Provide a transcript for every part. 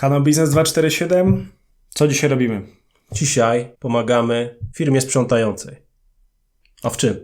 Kanał Biznes 247. Co dzisiaj robimy? Dzisiaj pomagamy firmie sprzątającej. A w czym?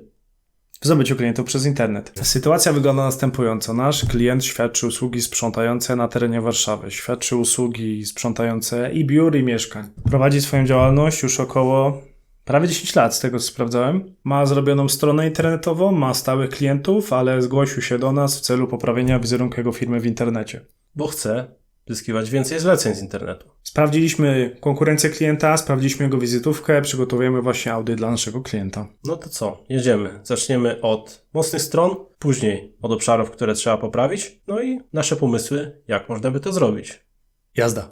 W zdobyciu klientów przez internet. Sytuacja wygląda następująco. Nasz klient świadczy usługi sprzątające na terenie Warszawy. Świadczy usługi sprzątające i biur, i mieszkań. Prowadzi swoją działalność już około prawie 10 lat, z tego co sprawdzałem. Ma zrobioną stronę internetową, ma stałych klientów, ale zgłosił się do nas w celu poprawienia wizerunku jego firmy w internecie. Bo chcę zyskiwać więcej zleceń z internetu. Sprawdziliśmy konkurencję klienta, sprawdziliśmy jego wizytówkę, przygotowujemy właśnie audyt dla naszego klienta. No to co? Jedziemy. Zaczniemy od mocnych stron, później od obszarów, które trzeba poprawić, no i nasze pomysły, jak można by to zrobić. Jazda.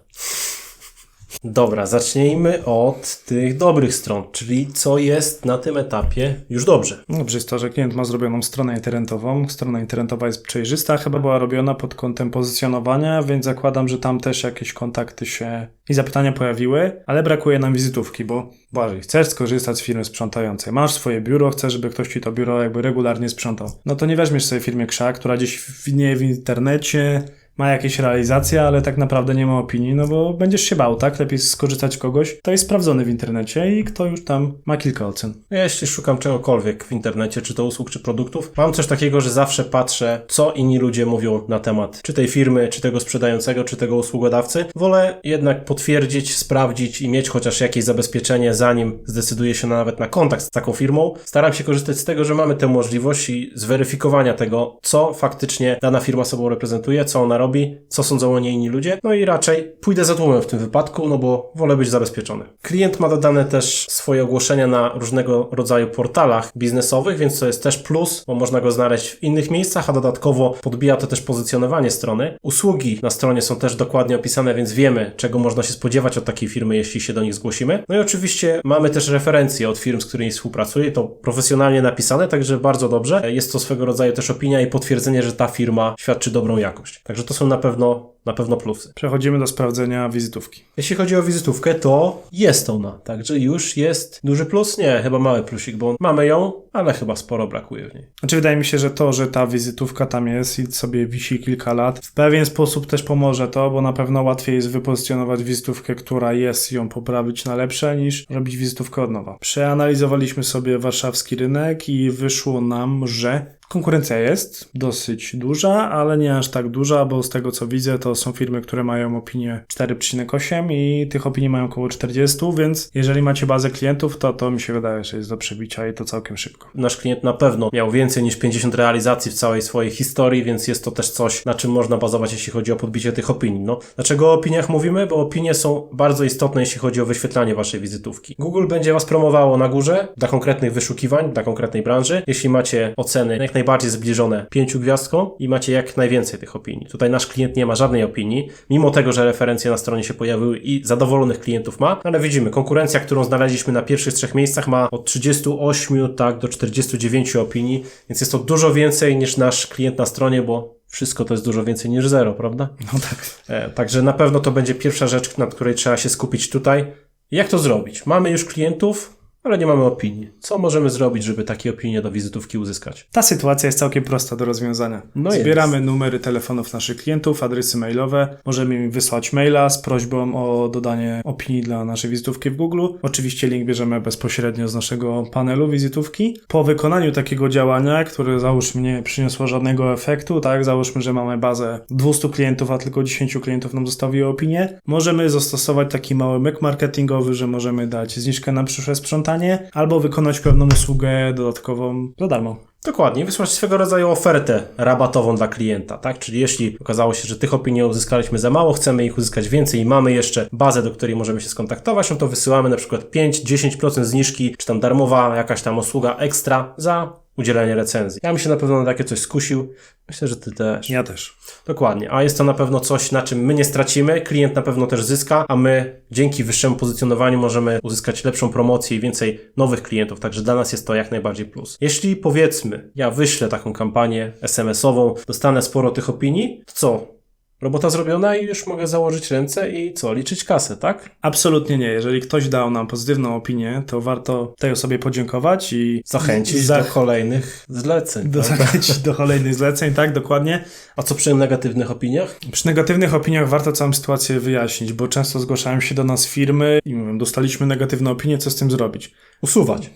Dobra, zacznijmy od tych dobrych stron, czyli co jest na tym etapie już dobrze. Dobrze jest to, że klient ma zrobioną stronę internetową. Strona internetowa jest przejrzysta, chyba była robiona pod kątem pozycjonowania, więc zakładam, że tam też jakieś kontakty się i zapytania pojawiły, ale brakuje nam wizytówki, bo Błażej, chcesz skorzystać z firmy sprzątającej, masz swoje biuro, chcesz, żeby ktoś ci to biuro jakby regularnie sprzątał. No to nie weźmiesz sobie firmy krzak, która gdzieś widnieje w internecie, ma jakieś realizacje, ale tak naprawdę nie ma opinii, no bo będziesz się bał, tak? Lepiej skorzystać kogoś, kto jest sprawdzony w internecie i kto już tam ma kilka ocen. Ja jeśli szukam czegokolwiek w internecie, czy to usług, czy produktów, mam coś takiego, że zawsze patrzę, co inni ludzie mówią na temat czy tej firmy, czy tego sprzedającego, czy tego usługodawcy. Wolę jednak potwierdzić, sprawdzić i mieć chociaż jakieś zabezpieczenie, zanim zdecyduję się na, nawet na kontakt z taką firmą. Staram się korzystać z tego, że mamy tę możliwość i zweryfikowania tego, co faktycznie dana firma sobą reprezentuje, co ona robi, co sądzą o niej inni ludzie. No i raczej pójdę za tłumem w tym wypadku, no bo wolę być zabezpieczony. Klient ma dodane też swoje ogłoszenia na różnego rodzaju portalach biznesowych, więc to jest też plus, bo można go znaleźć w innych miejscach, a dodatkowo podbija to też pozycjonowanie strony. Usługi na stronie są też dokładnie opisane, więc wiemy, czego można się spodziewać od takiej firmy, jeśli się do nich zgłosimy. No i oczywiście mamy też referencje od firm, z którymi współpracuję, to profesjonalnie napisane, także bardzo dobrze. Jest to swego rodzaju też opinia i potwierdzenie, że ta firma świadczy dobrą jakość. Także to są na pewno, na pewno plusy. Przechodzimy do sprawdzenia wizytówki. Jeśli chodzi o wizytówkę, to jest ona. Także już jest duży plus? Nie, chyba mały plusik, bo mamy ją, ale chyba sporo brakuje w niej. Znaczy wydaje mi się, że to, że ta wizytówka tam jest i sobie wisi kilka lat, w pewien sposób też pomoże to, bo na pewno łatwiej jest wypozycjonować wizytówkę, która jest, ją poprawić na lepsze, niż robić wizytówkę od nowa. Przeanalizowaliśmy sobie warszawski rynek i wyszło nam, że Konkurencja jest dosyć duża, ale nie aż tak duża, bo z tego co widzę, to są firmy, które mają opinię 4,8 i tych opinii mają około 40, więc jeżeli macie bazę klientów, to to mi się wydaje, że jest do przebicia i to całkiem szybko. Nasz klient na pewno miał więcej niż 50 realizacji w całej swojej historii, więc jest to też coś, na czym można bazować, jeśli chodzi o podbicie tych opinii. No, dlaczego o opiniach mówimy? Bo opinie są bardzo istotne, jeśli chodzi o wyświetlanie waszej wizytówki. Google będzie was promowało na górze dla konkretnych wyszukiwań, dla konkretnej branży. Jeśli macie oceny jak najbardziej zbliżone pięciu gwiazdkom i macie jak najwięcej tych opinii. Tutaj nasz klient nie ma żadnej opinii, mimo tego, że referencje na stronie się pojawiły i zadowolonych klientów ma, ale widzimy, konkurencja, którą znaleźliśmy na pierwszych trzech miejscach ma od 38 tak do 49 opinii, więc jest to dużo więcej niż nasz klient na stronie, bo wszystko to jest dużo więcej niż zero, prawda? No tak. E, także na pewno to będzie pierwsza rzecz, nad której trzeba się skupić tutaj. Jak to zrobić? Mamy już klientów, ale nie mamy opinii. Co możemy zrobić, żeby takie opinie do wizytówki uzyskać? Ta sytuacja jest całkiem prosta do rozwiązania. No Zbieramy numery telefonów naszych klientów, adresy mailowe. Możemy im wysłać maila z prośbą o dodanie opinii dla naszej wizytówki w Google. Oczywiście link bierzemy bezpośrednio z naszego panelu wizytówki. Po wykonaniu takiego działania, które załóżmy nie przyniosło żadnego efektu, tak, załóżmy, że mamy bazę 200 klientów, a tylko 10 klientów nam zostawiło opinię, możemy zastosować taki mały myk marketingowy, że możemy dać zniżkę na przyszłe sprzątanie albo wykonać pewną usługę dodatkową za darmo. Dokładnie, wysłać swego rodzaju ofertę rabatową dla klienta, tak? Czyli jeśli okazało się, że tych opinii uzyskaliśmy za mało, chcemy ich uzyskać więcej i mamy jeszcze bazę, do której możemy się skontaktować, no to wysyłamy na przykład 5-10% zniżki, czy tam darmowa jakaś tam usługa ekstra za udzielenie recenzji. Ja bym się na pewno na takie coś skusił. Myślę, że ty też. Ja też. Dokładnie. A jest to na pewno coś, na czym my nie stracimy, klient na pewno też zyska, a my dzięki wyższemu pozycjonowaniu możemy uzyskać lepszą promocję i więcej nowych klientów, także dla nas jest to jak najbardziej plus. Jeśli powiedzmy, ja wyślę taką kampanię SMS-ową, dostanę sporo tych opinii, to co? Robota zrobiona i już mogę założyć ręce i co, liczyć kasę, tak? Absolutnie nie. Jeżeli ktoś dał nam pozytywną opinię, to warto tej osobie podziękować i Zachęcić za- do kolejnych zleceń. do, tak? zachęcić do kolejnych zleceń, tak, dokładnie. A co przy negatywnych opiniach? Przy negatywnych opiniach warto całą sytuację wyjaśnić, bo często zgłaszają się do nas firmy i mówią, dostaliśmy negatywne opinie, co z tym zrobić? Usuwać.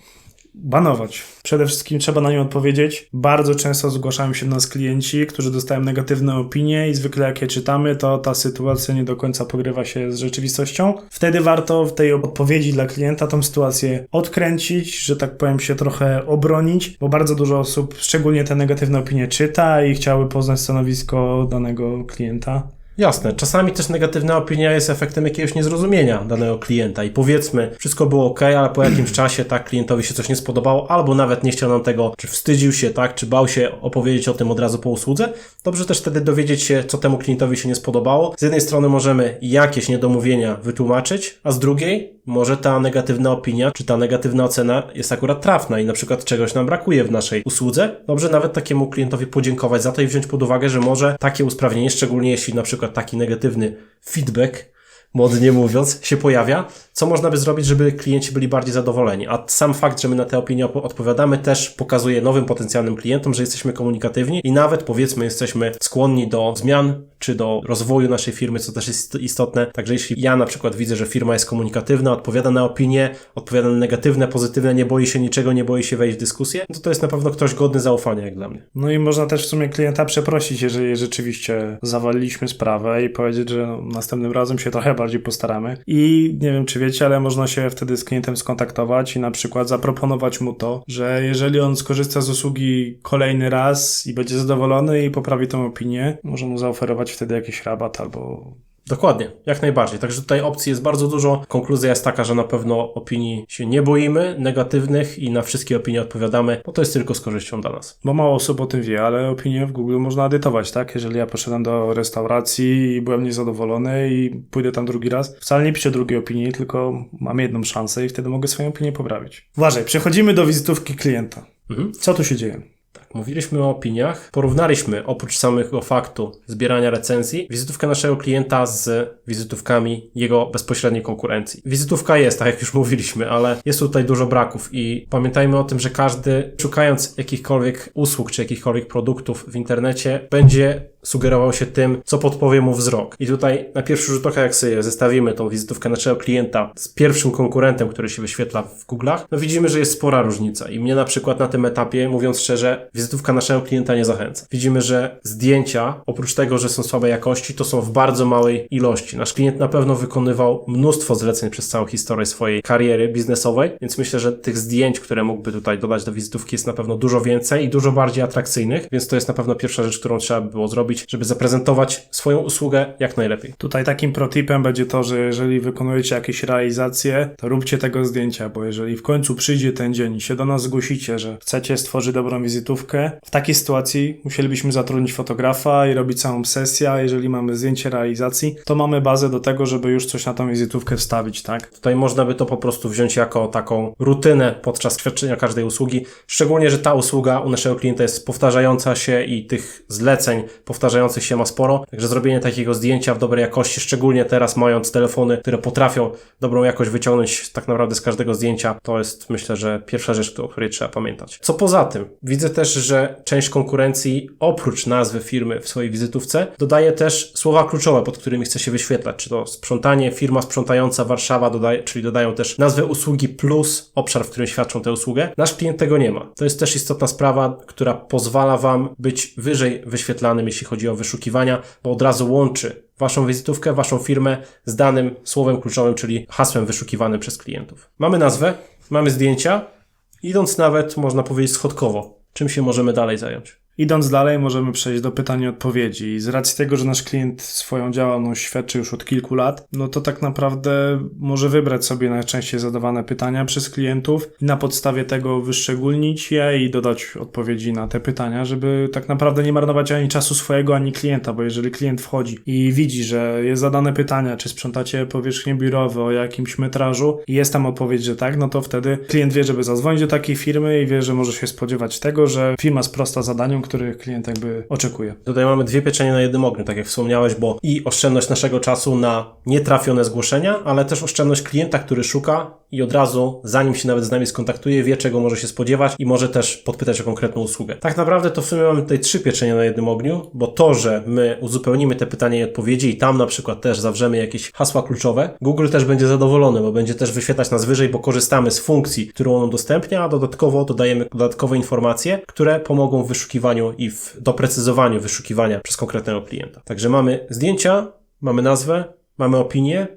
Banować. Przede wszystkim trzeba na nie odpowiedzieć. Bardzo często zgłaszają się do nas klienci, którzy dostają negatywne opinie i zwykle jak je czytamy, to ta sytuacja nie do końca pogrywa się z rzeczywistością. Wtedy warto w tej odpowiedzi dla klienta tą sytuację odkręcić, że tak powiem się trochę obronić, bo bardzo dużo osób, szczególnie te negatywne opinie czyta i chciały poznać stanowisko danego klienta. Jasne, czasami też negatywna opinia jest efektem jakiegoś niezrozumienia danego klienta i powiedzmy, wszystko było ok, ale po jakimś czasie tak klientowi się coś nie spodobało, albo nawet nie chciał nam tego, czy wstydził się, tak, czy bał się opowiedzieć o tym od razu po usłudze. Dobrze też wtedy dowiedzieć się, co temu klientowi się nie spodobało. Z jednej strony możemy jakieś niedomówienia wytłumaczyć, a z drugiej może ta negatywna opinia, czy ta negatywna ocena jest akurat trafna i na przykład czegoś nam brakuje w naszej usłudze. Dobrze nawet takiemu klientowi podziękować za to i wziąć pod uwagę, że może takie usprawnienie, szczególnie jeśli na przykład taki negatywny feedback, modnie mówiąc, się pojawia, co można by zrobić, żeby klienci byli bardziej zadowoleni. A sam fakt, że my na te opinie op- odpowiadamy, też pokazuje nowym potencjalnym klientom, że jesteśmy komunikatywni i nawet powiedzmy jesteśmy skłonni do zmian czy do rozwoju naszej firmy, co też jest istotne. Także jeśli ja na przykład widzę, że firma jest komunikatywna, odpowiada na opinie, odpowiada na negatywne, pozytywne, nie boi się niczego, nie boi się wejść w dyskusję, no to to jest na pewno ktoś godny zaufania jak dla mnie. No i można też w sumie klienta przeprosić, jeżeli rzeczywiście zawaliliśmy sprawę i powiedzieć, że następnym razem się trochę bardziej postaramy. I nie wiem, czy wiecie, ale można się wtedy z klientem skontaktować i na przykład zaproponować mu to, że jeżeli on skorzysta z usługi kolejny raz i będzie zadowolony i poprawi tą opinię, może mu zaoferować wtedy jakiś rabat albo Dokładnie, jak najbardziej. Także tutaj opcji jest bardzo dużo. Konkluzja jest taka, że na pewno opinii się nie boimy, negatywnych i na wszystkie opinie odpowiadamy, bo to jest tylko z korzyścią dla nas. Bo mało osób o tym wie, ale opinię w Google można edytować, tak? Jeżeli ja poszedłem do restauracji i byłem niezadowolony i pójdę tam drugi raz, wcale nie piszę drugiej opinii, tylko mam jedną szansę i wtedy mogę swoją opinię poprawić. Uważaj, przechodzimy do wizytówki klienta. Mhm. Co tu się dzieje? Mówiliśmy o opiniach, porównaliśmy oprócz samego faktu zbierania recenzji, wizytówkę naszego klienta z wizytówkami jego bezpośredniej konkurencji. Wizytówka jest, tak jak już mówiliśmy, ale jest tutaj dużo braków i pamiętajmy o tym, że każdy szukając jakichkolwiek usług czy jakichkolwiek produktów w internecie będzie sugerował się tym, co podpowie mu wzrok. I tutaj na pierwszy rzut oka, jak sobie zestawimy tą wizytówkę naszego klienta z pierwszym konkurentem, który się wyświetla w Google'ach, no widzimy, że jest spora różnica. I mnie na przykład na tym etapie, mówiąc szczerze, wizytówka naszego klienta nie zachęca. Widzimy, że zdjęcia, oprócz tego, że są słabej jakości, to są w bardzo małej ilości. Nasz klient na pewno wykonywał mnóstwo zleceń przez całą historię swojej kariery biznesowej, więc myślę, że tych zdjęć, które mógłby tutaj dodać do wizytówki jest na pewno dużo więcej i dużo bardziej atrakcyjnych, więc to jest na pewno pierwsza rzecz, którą trzeba by było zrobić, żeby zaprezentować swoją usługę jak najlepiej. Tutaj takim protipem będzie to, że jeżeli wykonujecie jakieś realizacje, to róbcie tego zdjęcia, bo jeżeli w końcu przyjdzie ten dzień i się do nas zgłosicie, że chcecie stworzyć dobrą wizytówkę, w takiej sytuacji musielibyśmy zatrudnić fotografa i robić całą sesję, a jeżeli mamy zdjęcie realizacji, to mamy bazę do tego, żeby już coś na tą wizytówkę wstawić, tak? Tutaj można by to po prostu wziąć jako taką rutynę podczas świadczenia każdej usługi, szczególnie, że ta usługa u naszego klienta jest powtarzająca się i tych zleceń powtarzających się ma sporo, także zrobienie takiego zdjęcia w dobrej jakości, szczególnie teraz mając telefony, które potrafią dobrą jakość wyciągnąć tak naprawdę z każdego zdjęcia, to jest myślę, że pierwsza rzecz, o której trzeba pamiętać. Co poza tym, widzę też, że część konkurencji oprócz nazwy firmy w swojej wizytówce dodaje też słowa kluczowe, pod którymi chce się wyświetlać, czy to sprzątanie, firma sprzątająca Warszawa, dodaje, czyli dodają też nazwę usługi plus obszar, w którym świadczą tę usługę. Nasz klient tego nie ma. To jest też istotna sprawa, która pozwala Wam być wyżej wyświetlanym, jeśli chodzi o wyszukiwania, bo od razu łączy Waszą wizytówkę, Waszą firmę z danym słowem kluczowym, czyli hasłem wyszukiwanym przez klientów. Mamy nazwę, mamy zdjęcia, idąc nawet, można powiedzieć, schodkowo. Czym się możemy dalej zająć? Idąc dalej, możemy przejść do pytań i odpowiedzi. Z racji tego, że nasz klient swoją działalność świadczy już od kilku lat, no to tak naprawdę może wybrać sobie najczęściej zadawane pytania przez klientów i na podstawie tego wyszczególnić je i dodać odpowiedzi na te pytania, żeby tak naprawdę nie marnować ani czasu swojego, ani klienta, bo jeżeli klient wchodzi i widzi, że jest zadane pytania, czy sprzątacie powierzchnie biurowe o jakimś metrażu i jest tam odpowiedź, że tak, no to wtedy klient wie, żeby zadzwonić do takiej firmy i wie, że może się spodziewać tego, że firma sprosta zadaniom, których klient jakby oczekuje. Tutaj mamy dwie pieczenie na jednym ogniu, tak jak wspomniałeś, bo i oszczędność naszego czasu na nietrafione zgłoszenia, ale też oszczędność klienta, który szuka i od razu, zanim się nawet z nami skontaktuje, wie czego może się spodziewać i może też podpytać o konkretną usługę. Tak naprawdę to w sumie mamy tutaj trzy pieczenia na jednym ogniu, bo to, że my uzupełnimy te pytania i odpowiedzi i tam na przykład też zawrzemy jakieś hasła kluczowe, Google też będzie zadowolony, bo będzie też wyświetlać nas wyżej, bo korzystamy z funkcji, którą on udostępnia, a dodatkowo dodajemy dodatkowe informacje, które pomogą w wyszukiwaniu i w doprecyzowaniu wyszukiwania przez konkretnego klienta. Także mamy zdjęcia, mamy nazwę, mamy opinię,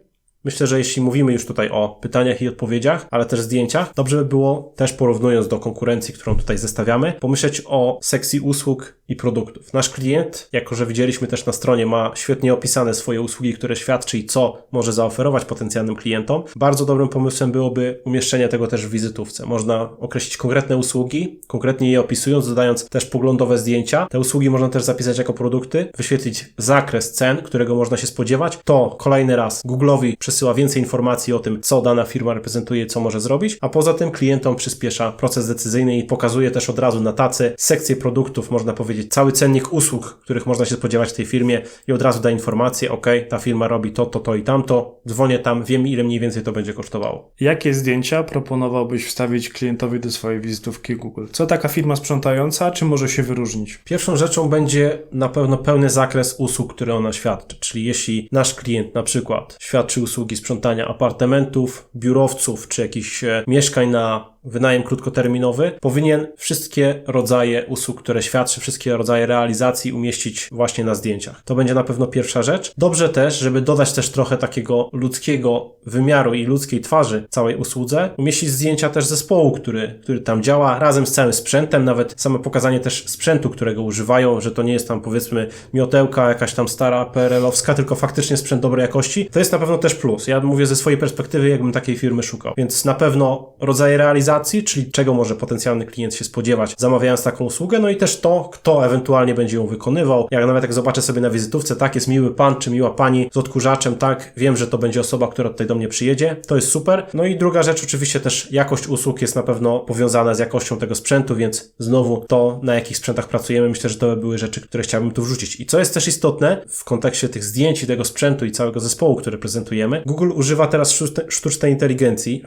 Myślę, że jeśli mówimy już tutaj o pytaniach i odpowiedziach, ale też zdjęciach, dobrze by było też porównując do konkurencji, którą tutaj zestawiamy, pomyśleć o sekcji usług i produktów. Nasz klient, jako że widzieliśmy też na stronie, ma świetnie opisane swoje usługi, które świadczy i co może zaoferować potencjalnym klientom. Bardzo dobrym pomysłem byłoby umieszczenie tego też w wizytówce. Można określić konkretne usługi, konkretnie je opisując, dodając też poglądowe zdjęcia. Te usługi można też zapisać jako produkty, wyświetlić zakres cen, którego można się spodziewać. To kolejny raz Google'owi przesyła więcej informacji o tym, co dana firma reprezentuje, co może zrobić, a poza tym klientom przyspiesza proces decyzyjny i pokazuje też od razu na tacy sekcję produktów, można powiedzieć, cały cennik usług, których można się spodziewać w tej firmie i od razu da informację, ok, ta firma robi to, to, to i tamto, dzwonię tam, wiem ile mniej więcej to będzie kosztowało. Jakie zdjęcia proponowałbyś wstawić klientowi do swojej wizytówki Google? Co taka firma sprzątająca, czy może się wyróżnić? Pierwszą rzeczą będzie na pewno pełny zakres usług, które ona świadczy. Czyli jeśli nasz klient na przykład świadczy usługi sprzątania apartamentów, biurowców czy jakichś e, mieszkań na wynajem krótkoterminowy, powinien wszystkie rodzaje usług, które świadczy, wszystkie rodzaje realizacji umieścić właśnie na zdjęciach. To będzie na pewno pierwsza rzecz. Dobrze też, żeby dodać też trochę takiego ludzkiego wymiaru i ludzkiej twarzy całej usłudze, umieścić zdjęcia też zespołu, który, który tam działa razem z całym sprzętem, nawet samo pokazanie też sprzętu, którego używają, że to nie jest tam powiedzmy miotełka jakaś tam stara PRL-owska, tylko faktycznie sprzęt dobrej jakości. To jest na pewno też plus. Ja mówię ze swojej perspektywy, jakbym takiej firmy szukał. Więc na pewno rodzaje realizacji, czyli czego może potencjalny klient się spodziewać, zamawiając taką usługę, no i też to, kto ewentualnie będzie ją wykonywał. Jak nawet jak zobaczę sobie na wizytówce, tak, jest miły pan czy miła pani z odkurzaczem, tak, wiem, że to będzie osoba, która tutaj do mnie przyjedzie, to jest super. No i druga rzecz, oczywiście też jakość usług jest na pewno powiązana z jakością tego sprzętu, więc znowu to, na jakich sprzętach pracujemy, myślę, że to by były rzeczy, które chciałbym tu wrzucić. I co jest też istotne w kontekście tych zdjęć i tego sprzętu i całego zespołu, który prezentujemy, Google używa teraz sztuczne- sztucznej inteligencji,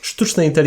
sztucznej inteligencji,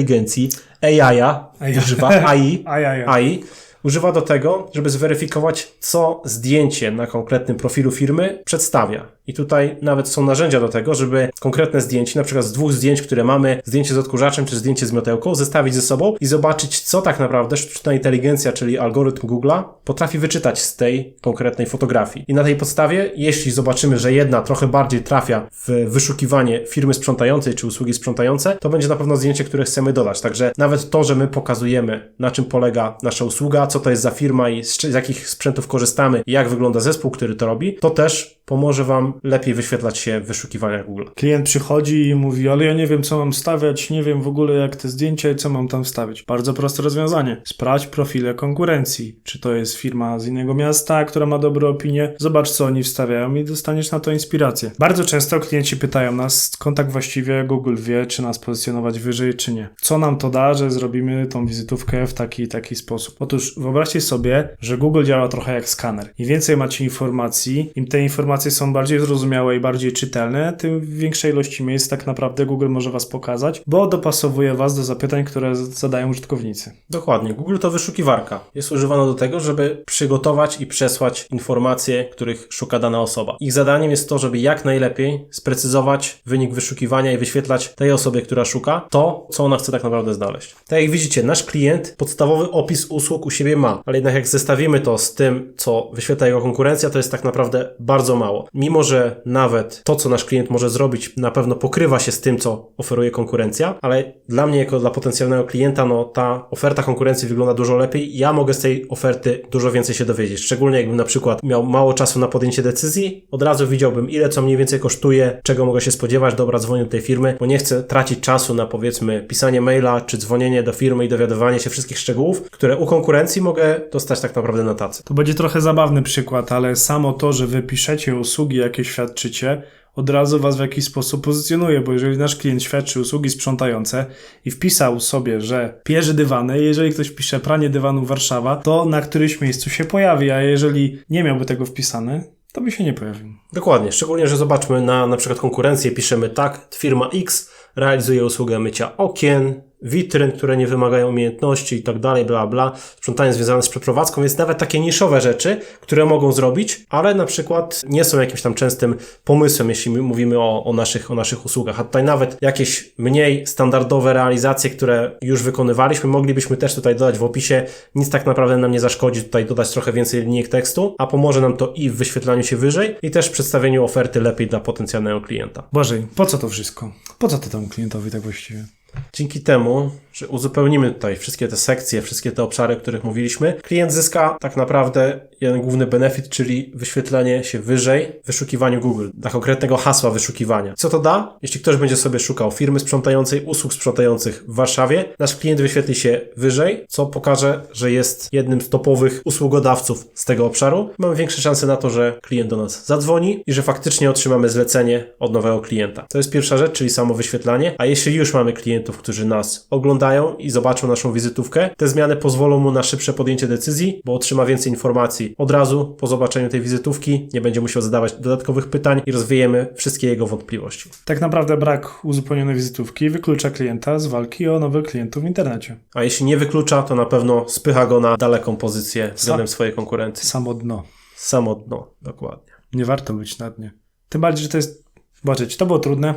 AI-a, AI. używa AI, Ajajaj. AI używa do tego, żeby zweryfikować, co zdjęcie na konkretnym profilu firmy przedstawia. I tutaj nawet są narzędzia do tego, żeby konkretne zdjęcie, na przykład z dwóch zdjęć, które mamy, zdjęcie z odkurzaczem czy zdjęcie z miotełką, zestawić ze sobą i zobaczyć, co tak naprawdę sztuczna inteligencja, czyli algorytm Google'a, potrafi wyczytać z tej konkretnej fotografii. I na tej podstawie, jeśli zobaczymy, że jedna trochę bardziej trafia w wyszukiwanie firmy sprzątającej czy usługi sprzątające, to będzie na pewno zdjęcie, które chcemy dodać. Także nawet to, że my pokazujemy, na czym polega nasza usługa, co to jest za firma i z, z jakich sprzętów korzystamy, jak wygląda zespół, który to robi, to też pomoże Wam lepiej wyświetlać się w wyszukiwaniach Google. Klient przychodzi i mówi, ale ja nie wiem, co mam stawiać, nie wiem w ogóle jak te zdjęcia i co mam tam wstawić. Bardzo proste rozwiązanie. Sprawdź profile konkurencji. Czy to jest firma z innego miasta, która ma dobre opinie? Zobacz, co oni wstawiają i dostaniesz na to inspirację. Bardzo często klienci pytają nas, skąd tak właściwie Google wie, czy nas pozycjonować wyżej, czy nie. Co nam to da, że zrobimy tą wizytówkę w taki i taki sposób? Otóż wyobraźcie sobie, że Google działa trochę jak skaner. Im więcej macie informacji, im te informacje są bardziej zrozumiałe i bardziej czytelne, tym w większej ilości miejsc tak naprawdę Google może Was pokazać, bo dopasowuje Was do zapytań, które zadają użytkownicy. Dokładnie. Google to wyszukiwarka. Jest używana do tego, żeby przygotować i przesłać informacje, których szuka dana osoba. Ich zadaniem jest to, żeby jak najlepiej sprecyzować wynik wyszukiwania i wyświetlać tej osobie, która szuka, to, co ona chce tak naprawdę znaleźć. Tak jak widzicie, nasz klient podstawowy opis usług u siebie ma, ale jednak jak zestawimy to z tym, co wyświetla jego konkurencja, to jest tak naprawdę bardzo mało. Mimo, że nawet to, co nasz klient może zrobić, na pewno pokrywa się z tym, co oferuje konkurencja, ale dla mnie, jako dla potencjalnego klienta, no ta oferta konkurencji wygląda dużo lepiej. Ja mogę z tej oferty dużo więcej się dowiedzieć. Szczególnie jakbym na przykład miał mało czasu na podjęcie decyzji, od razu widziałbym, ile co mniej więcej kosztuje, czego mogę się spodziewać, dobra, dzwonię do tej firmy, bo nie chcę tracić czasu na powiedzmy pisanie maila, czy dzwonienie do firmy i dowiadywanie się wszystkich szczegółów, które u konkurencji mogę dostać tak naprawdę na tacy. To będzie trochę zabawny przykład, ale samo to, że Wy piszecie usługi, jakie świadczycie, od razu was w jakiś sposób pozycjonuje, bo jeżeli nasz klient świadczy usługi sprzątające i wpisał sobie, że pierze dywany, jeżeli ktoś pisze pranie dywanu Warszawa, to na którymś miejscu się pojawi, a jeżeli nie miałby tego wpisane, to by się nie pojawił. Dokładnie, szczególnie, że zobaczmy na na przykład konkurencję, piszemy tak, firma X realizuje usługę mycia okien, witryn, które nie wymagają umiejętności i tak dalej, bla bla, sprzątanie związane z przeprowadzką, więc nawet takie niszowe rzeczy, które mogą zrobić, ale na przykład nie są jakimś tam częstym pomysłem, jeśli my mówimy o, o, naszych, o naszych usługach, a tutaj nawet jakieś mniej standardowe realizacje, które już wykonywaliśmy, moglibyśmy też tutaj dodać w opisie, nic tak naprawdę nam nie zaszkodzi tutaj dodać trochę więcej linijek tekstu, a pomoże nam to i w wyświetlaniu się wyżej i też w przedstawieniu oferty lepiej dla potencjalnego klienta. Bożej, po co to wszystko? Po co to temu klientowi tak właściwie? Dzięki temu, że uzupełnimy tutaj wszystkie te sekcje, wszystkie te obszary, o których mówiliśmy, klient zyska tak naprawdę jeden główny benefit, czyli wyświetlenie się wyżej w wyszukiwaniu Google, dla konkretnego hasła wyszukiwania. Co to da? Jeśli ktoś będzie sobie szukał firmy sprzątającej, usług sprzątających w Warszawie, nasz klient wyświetli się wyżej, co pokaże, że jest jednym z topowych usługodawców z tego obszaru. Mamy większe szanse na to, że klient do nas zadzwoni i że faktycznie otrzymamy zlecenie od nowego klienta. To jest pierwsza rzecz, czyli samo wyświetlanie, a jeśli już mamy klientów, którzy nas oglądają i zobaczą naszą wizytówkę, te zmiany pozwolą mu na szybsze podjęcie decyzji, bo otrzyma więcej informacji od razu po zobaczeniu tej wizytówki, nie będzie musiał zadawać dodatkowych pytań i rozwiejemy wszystkie jego wątpliwości. Tak naprawdę brak uzupełnionej wizytówki wyklucza klienta z walki o nowych klientów w internecie. A jeśli nie wyklucza, to na pewno spycha go na daleką pozycję względem swojej konkurencji. Samo dno. Samo dno, dokładnie. Nie warto być na dnie. Tym bardziej, że to jest... Zobaczyć, to było trudne.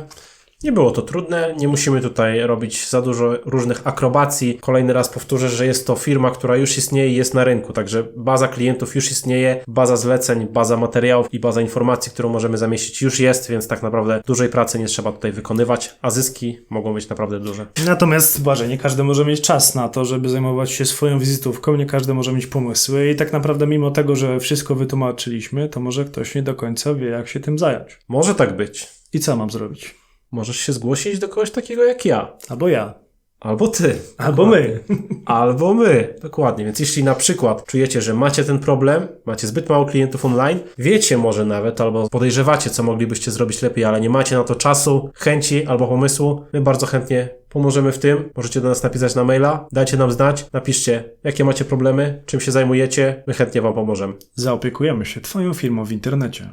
Nie było to trudne, nie musimy tutaj robić za dużo różnych akrobacji. Kolejny raz powtórzę, że jest to firma, która już istnieje i jest na rynku, także baza klientów już istnieje, baza zleceń, baza materiałów i baza informacji, którą możemy zamieścić już jest, więc tak naprawdę dużej pracy nie trzeba tutaj wykonywać, a zyski mogą być naprawdę duże. Natomiast, Boże, nie każdy może mieć czas na to, żeby zajmować się swoją wizytówką, nie każdy może mieć pomysły i tak naprawdę mimo tego, że wszystko wytłumaczyliśmy, to może ktoś nie do końca wie, jak się tym zająć. Może tak być. I co mam zrobić? Możesz się zgłosić do kogoś takiego jak ja. Albo ja. Albo ty. Albo my. Albo my. Dokładnie. Więc jeśli na przykład czujecie, że macie ten problem, macie zbyt mało klientów online, wiecie może nawet, albo podejrzewacie, co moglibyście zrobić lepiej, ale nie macie na to czasu, chęci albo pomysłu, my bardzo chętnie pomożemy w tym. Możecie do nas napisać na maila, dajcie nam znać, napiszcie, jakie macie problemy, czym się zajmujecie, my chętnie Wam pomożemy. Zaopiekujemy się Twoją firmą w internecie.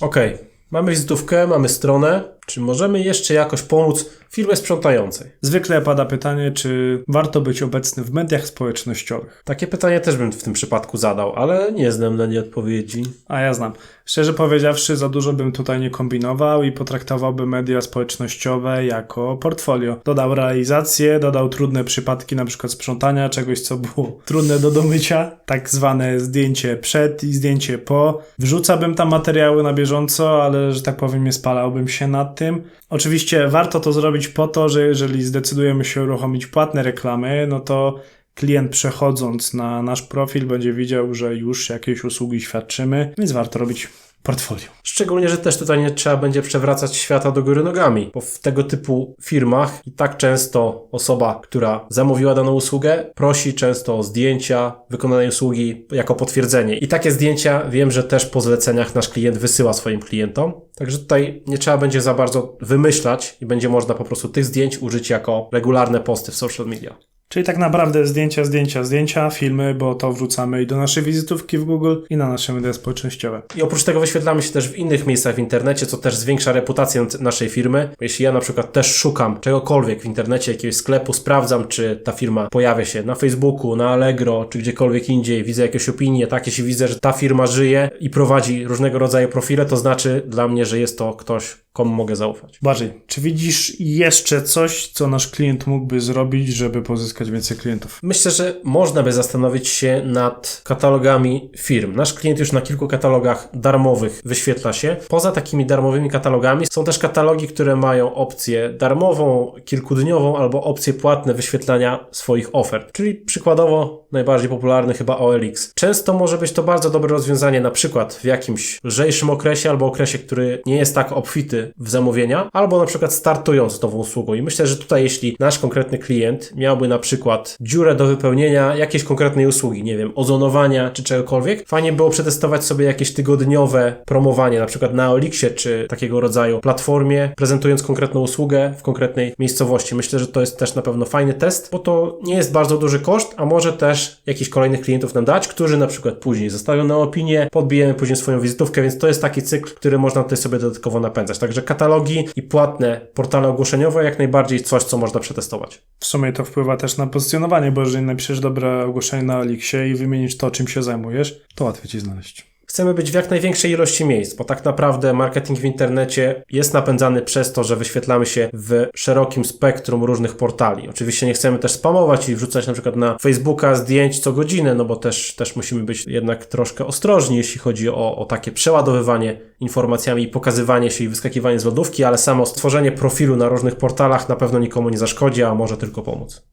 Okej, mamy wizytówkę, mamy stronę. Czy możemy jeszcze jakoś pomóc firmie sprzątającej? Zwykle pada pytanie, czy warto być obecny w mediach społecznościowych. Takie pytanie też bym w tym przypadku zadał, ale nie znam na nie odpowiedzi. A ja znam. Szczerze powiedziawszy, za dużo bym tutaj nie kombinował i potraktowałbym media społecznościowe jako portfolio. Dodał realizację, dodał trudne przypadki, na przykład sprzątania czegoś, co było trudne do domycia, tak zwane zdjęcie przed i zdjęcie po. Wrzucałbym tam materiały na bieżąco, ale że tak powiem, nie spalałbym się nad tym. Oczywiście warto to zrobić po to, że jeżeli zdecydujemy się uruchomić płatne reklamy, no to klient przechodząc na nasz profil będzie widział, że już jakieś usługi świadczymy, więc warto robić portfolio. Szczególnie, że też tutaj nie trzeba będzie przewracać świata do góry nogami, bo w tego typu firmach i tak często osoba, która zamówiła daną usługę, prosi często o zdjęcia wykonanej usługi jako potwierdzenie. I takie zdjęcia wiem, że też po zleceniach nasz klient wysyła swoim klientom. Także tutaj nie trzeba będzie za bardzo wymyślać i będzie można po prostu tych zdjęć użyć jako regularne posty w social media. Czyli tak naprawdę zdjęcia, zdjęcia, zdjęcia, filmy, bo to wrzucamy i do naszej wizytówki w Google i na nasze media społecznościowe. I oprócz tego wyświetlamy się też w innych miejscach w internecie, co też zwiększa reputację naszej firmy. Jeśli ja na przykład też szukam czegokolwiek w internecie, jakiegoś sklepu, sprawdzam, czy ta firma pojawia się na Facebooku, na Allegro, czy gdziekolwiek indziej, widzę jakieś opinie, tak, jeśli widzę, że ta firma żyje i prowadzi różnego rodzaju profile, to znaczy dla mnie, że jest to ktoś, komu mogę zaufać. Bardziej, czy widzisz jeszcze coś, co nasz klient mógłby zrobić, żeby pozyskać więcej klientów? Myślę, że można by zastanowić się nad katalogami firm. Nasz klient już na kilku katalogach darmowych wyświetla się. Poza takimi darmowymi katalogami są też katalogi, które mają opcję darmową, kilkudniową albo opcję płatne wyświetlania swoich ofert. Czyli przykładowo najbardziej popularny chyba OLX. Często może być to bardzo dobre rozwiązanie na przykład w jakimś lżejszym okresie albo okresie, który nie jest tak obfity w zamówienia, albo na przykład startując z nową usługą. I myślę, że tutaj jeśli nasz konkretny klient miałby na przykład przykład dziurę do wypełnienia jakiejś konkretnej usługi, nie wiem, ozonowania czy czegokolwiek, fajnie było przetestować sobie jakieś tygodniowe promowanie, na przykład na Olixie czy takiego rodzaju platformie, prezentując konkretną usługę w konkretnej miejscowości. Myślę, że to jest też na pewno fajny test, bo to nie jest bardzo duży koszt, a może też jakichś kolejnych klientów nam dać, którzy na przykład później zostawią nam opinię, podbijemy później swoją wizytówkę, więc to jest taki cykl, który można tutaj sobie dodatkowo napędzać. Także katalogi i płatne portale ogłoszeniowe jak najbardziej coś, co można przetestować. W sumie to wpływa też na pozycjonowanie, bo jeżeli napiszesz dobre ogłoszenie na Elixie i wymienisz to, czym się zajmujesz, to łatwiej ci znaleźć. Chcemy być w jak największej ilości miejsc, bo tak naprawdę marketing w internecie jest napędzany przez to, że wyświetlamy się w szerokim spektrum różnych portali. Oczywiście nie chcemy też spamować i wrzucać na przykład na Facebooka zdjęć co godzinę, no bo też, też musimy być jednak troszkę ostrożni, jeśli chodzi o, o takie przeładowywanie informacjami i pokazywanie się i wyskakiwanie z lodówki, ale samo stworzenie profilu na różnych portalach na pewno nikomu nie zaszkodzi, a może tylko pomóc.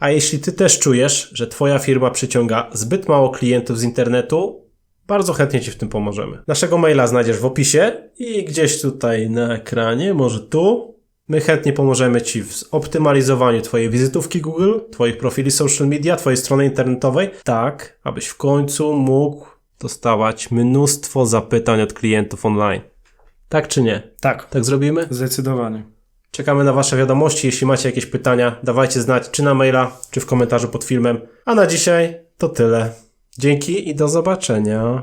A jeśli ty też czujesz, że twoja firma przyciąga zbyt mało klientów z internetu, bardzo chętnie ci w tym pomożemy. Naszego maila znajdziesz w opisie i gdzieś tutaj na ekranie, może tu. My chętnie pomożemy ci w optymalizowaniu twojej wizytówki Google, twoich profili social media, twojej strony internetowej, tak, abyś w końcu mógł dostawać mnóstwo zapytań od klientów online. Tak czy nie? Tak, Tak zrobimy? zdecydowanie. Czekamy na Wasze wiadomości. Jeśli macie jakieś pytania, dawajcie znać, czy na maila, czy w komentarzu pod filmem. A na dzisiaj to tyle. Dzięki i do zobaczenia.